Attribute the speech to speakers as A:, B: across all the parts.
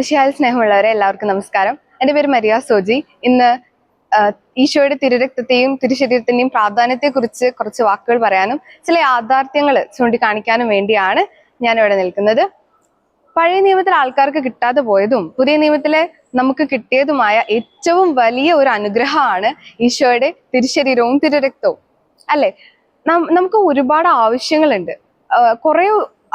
A: വിശാൽ സ്നേഹമുള്ളവരെ എല്ലാവർക്കും നമസ്കാരം. എന്റെ പേര് മരിയ സോജി. ഇന്ന് ഈശോയുടെ തിരുരക്തത്തെയും പ്രാധാന്യത്തെ പ്രാധാന്യത്തെക്കുറിച്ച് കുറച്ച് വാക്കുകൾ പറയാനും ചില യാഥാർത്ഥ്യങ്ങൾ ചൂണ്ടിക്കാണിക്കാനും വേണ്ടിയാണ് ഞാൻ ഇവിടെ നിൽക്കുന്നത്. പഴയ നിയമത്തിൽ ആൾക്കാർക്ക് കിട്ടാതെ പോയതും പുതിയ നിയമത്തിലെ നമുക്ക് കിട്ടിയതുമായ ഏറ്റവും വലിയ ഒരു അനുഗ്രഹമാണ് ഈശോയുടെ തിരുശരീരവും തിരുരക്തവും. അല്ലെ? നമുക്ക് ഒരുപാട് ആവശ്യങ്ങളുണ്ട്. കുറേ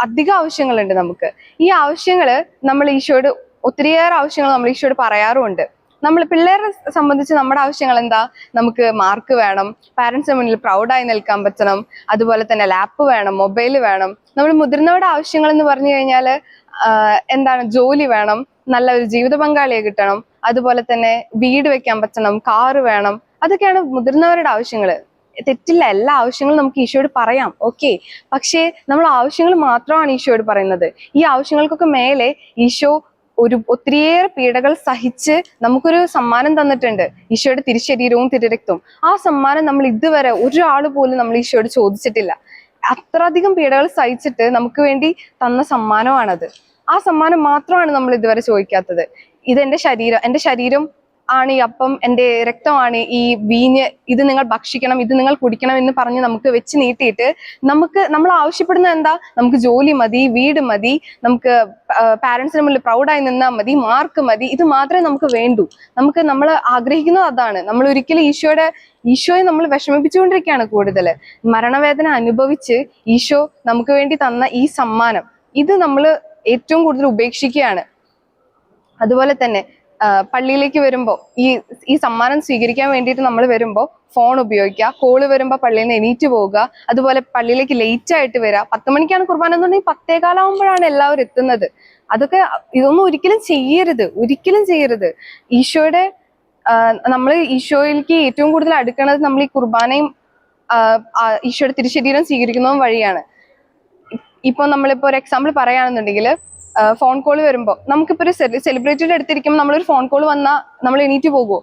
A: അധികം ആവശ്യങ്ങളുണ്ട് നമുക്ക്. ഈ ആവശ്യങ്ങൾ നമ്മൾ ഈശോയോട് ഒത്തിരിയേറെ ആവശ്യങ്ങൾ നമ്മൾ ഈശോയോട് പറയാറുമുണ്ട്. നമ്മൾ പിള്ളേരെ സംബന്ധിച്ച് നമ്മുടെ ആവശ്യങ്ങൾ എന്താ നമുക്ക് മാർക്ക് വേണം പാരന്റ്സിന് മുന്നിൽ പ്രൗഡായി നിൽക്കാൻ പറ്റണം അതുപോലെ തന്നെ ലാപ്പ് വേണം മൊബൈൽ വേണം. നമ്മൾ മുതിർന്നവരുടെ ആവശ്യങ്ങൾ എന്ന് പറഞ്ഞു കഴിഞ്ഞാൽ എന്താണ് ജോലി വേണം നല്ല ഒരു ജീവിത പങ്കാളിയെ കിട്ടണം അതുപോലെ തന്നെ വീട് വെക്കാൻ പറ്റണം കാറ് വേണം അതൊക്കെയാണ് മുതിർന്നവരുടെ ആവശ്യങ്ങൾ തെറ്റില്ല എല്ലാ ആവശ്യങ്ങളും നമുക്ക് ഈശോയോട് പറയാം ഓക്കെ പക്ഷേ നമ്മൾ ആവശ്യങ്ങൾ മാത്രമാണ് ഈശോയോട് പറയുന്നത്. ഈ ആവശ്യങ്ങൾക്കൊക്കെ മേലെ ഈശോ ഒരു ഒത്തിരിയേറെ പീഡകൾ സഹിച്ച് നമുക്കൊരു സമ്മാനം തന്നിട്ടുണ്ട് ഈശോയുടെ തിരുശരീരവും തിരുരക്തവും. ആ സമ്മാനം നമ്മൾ ഇതുവരെ ഒരാൾ പോലും നമ്മൾ ഈശോയോട് ചോദിച്ചിട്ടില്ല. അത്രയധികം പീഡകൾ സഹിച്ചിട്ട് നമുക്ക് വേണ്ടി തന്ന സമ്മാനമാണത്. ആ സമ്മാനം മാത്രമാണ് നമ്മൾ ഇതുവരെ ചോദിക്കാത്തത്. ഇത് എന്റെ ശരീരം എന്റെ ശരീരം ആണ് ഈ അപ്പം എന്റെ രക്തമാണ് ഈ വീഞ്ഞ് ഇത് നിങ്ങൾ ഭക്ഷിക്കണം ഇത് നിങ്ങൾ കുടിക്കണം എന്ന് പറഞ്ഞ് നമുക്ക് വെച്ച് നീട്ടിയിട്ട് നമുക്ക് നമ്മൾ ആവശ്യപ്പെടുന്നത് എന്താ? നമുക്ക് ജോലി മതി വീട് മതി നമുക്ക് പാരന്റ്സിന് മുന്നിൽ പ്രൗഡായി നിന്നാൽ മതി മാർക്ക് മതി ഇത് മാത്രമേ നമുക്ക് വേണ്ടൂ. നമുക്ക് നമ്മൾ ആഗ്രഹിക്കുന്നത് അതാണ്. നമ്മൾ ഒരിക്കലും ഈശോയുടെ ഈശോയെ നമ്മൾ വിഷമിപ്പിച്ചുകൊണ്ടിരിക്കുകയാണ് കൂടുതൽ. മരണവേദന അനുഭവിച്ച് ഈശോ നമുക്ക് വേണ്ടി തന്ന ഈ സമ്മാനം ഇത് നമ്മൾ ഏറ്റവും കൂടുതൽ ഉപേക്ഷിക്കുകയാണ്. അതുപോലെ തന്നെ പള്ളിയിലേക്ക് വരുമ്പോൾ ഈ ഈ സമ്മാനം സ്വീകരിക്കാൻ വേണ്ടിയിട്ട് നമ്മൾ വരുമ്പോൾ ഫോൺ ഉപയോഗിക്കുക കോൾ വരുമ്പോൾ പള്ളിയിൽ നിന്ന് എണീറ്റ് പോവുക അതുപോലെ പള്ളിയിലേക്ക് ലേറ്റ് ആയിട്ട് വരിക പത്ത് മണിക്കാണ് കുർബാന എന്നുണ്ടെങ്കിൽ പത്തേകാലാവുമ്പോഴാണ് എല്ലാവരും എത്തുന്നത്. അതൊക്കെ ഇതൊന്നും ഒരിക്കലും ചെയ്യരുത് ഒരിക്കലും ചെയ്യരുത്. ഈശോയുടെ നമ്മൾ ഈശോയിലേക്ക് ഏറ്റവും കൂടുതൽ അടുക്കണത് നമ്മൾ ഈ കുർബാനയും ഈശോയുടെ തിരുശരീരം സ്വീകരിക്കുന്നതും വഴിയാണ്. ഇപ്പൊ നമ്മളിപ്പോ ഒരു എക്സാമ്പിൾ പറയുകയാണെന്നുണ്ടെങ്കിൽ ഫോൺ കോൾ വരുമ്പോൾ നമുക്കിപ്പോ ഒരു സെലിബ്രിറ്റിയുടെ അടുത്തിരിക്കുമ്പോൾ നമ്മളൊരു ഫോൺ കോൾ വന്നാൽ നമ്മൾ എണീറ്റ് പോകുമോ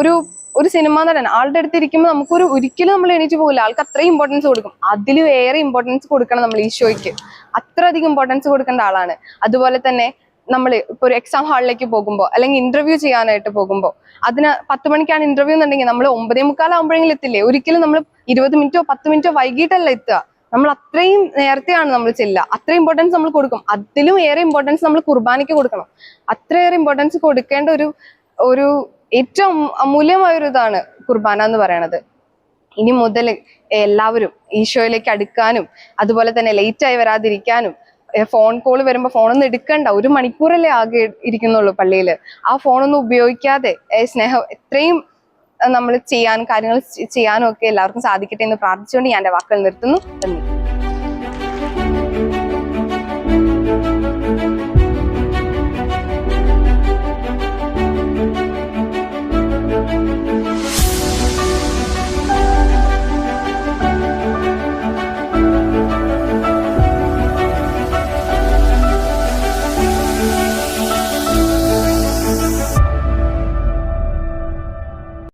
A: ഒരു ഒരു സിനിമ നടൻ ആളുടെ അടുത്തിരിക്കുമ്പോൾ നമുക്കൊരു ഒരിക്കലും നമ്മൾ എണീറ്റ് പോകില്ല. ആൾക്ക് അത്രയും ഇമ്പോർട്ടൻസ് കൊടുക്കും. അതിൽ വേറെ ഇമ്പോർട്ടൻസ് കൊടുക്കണം നമ്മൾ ഈശോയ്ക്ക്. അത്രയധികം ഇമ്പോർട്ടൻസ് കൊടുക്കേണ്ട ആളാണ്. അതുപോലെ തന്നെ നമ്മൾ ഇപ്പൊ ഒരു എക്സാം ഹാളിലേക്ക് പോകുമ്പോൾ അല്ലെങ്കിൽ ഇന്റർവ്യൂ ചെയ്യാനായിട്ട് പോകുമ്പോൾ അതിന് പത്ത് മണിക്കാണ് ഇന്റർവ്യൂ എന്നുണ്ടെങ്കിൽ നമ്മൾ ഒമ്പതേ മുക്കാലാകുമ്പോഴെങ്കിലും എത്തില്ലേ? ഒരിക്കലും നമ്മൾ ഇരുപത് മിനിറ്റോ പത്ത് മിനിറ്റോ വൈകിട്ടല്ല എത്തുക. നമ്മൾ അത്രയും നേരത്തെയാണ് നമ്മൾ ചെല്ലുക. അത്രയും ഇമ്പോർട്ടൻസ് നമ്മൾ കൊടുക്കും. അതിലും ഏറെ ഇമ്പോർട്ടൻസ് നമ്മൾ കുർബാനയ്ക്ക് കൊടുക്കണം. അത്രയേറെ ഇമ്പോർട്ടൻസ് കൊടുക്കേണ്ട ഒരു ഒരു ഏറ്റവും അമൂല്യമായ ഒരു ഇതാണ് കുർബാന എന്ന് പറയണത്. ഇനി മുതൽ എല്ലാവരും ഈശോയിലേക്ക് അടുക്കാനും അതുപോലെ തന്നെ ലേറ്റ് ആയി വരാതിരിക്കാനും ഫോൺ കോൾ വരുമ്പോൾ ഫോണൊന്നും എടുക്കണ്ട. ഒരു മണിക്കൂറല്ലേ ആകെ ഇരിക്കുന്നുള്ളൂ പള്ളിയിൽ ആ ഫോണൊന്നും ഉപയോഗിക്കാതെ സ്നേഹം എത്രയും നമ്മൾ ചെയ്യാൻ കാര്യങ്ങൾ ചെയ്യാനും ഒക്കെ എല്ലാവർക്കും സാധിക്കട്ടെ എന്ന് പ്രാർത്ഥിച്ചുകൊണ്ട് ഞാൻ എന്റെ വാക്കുകൾ നിർത്തുന്നു. നന്ദി.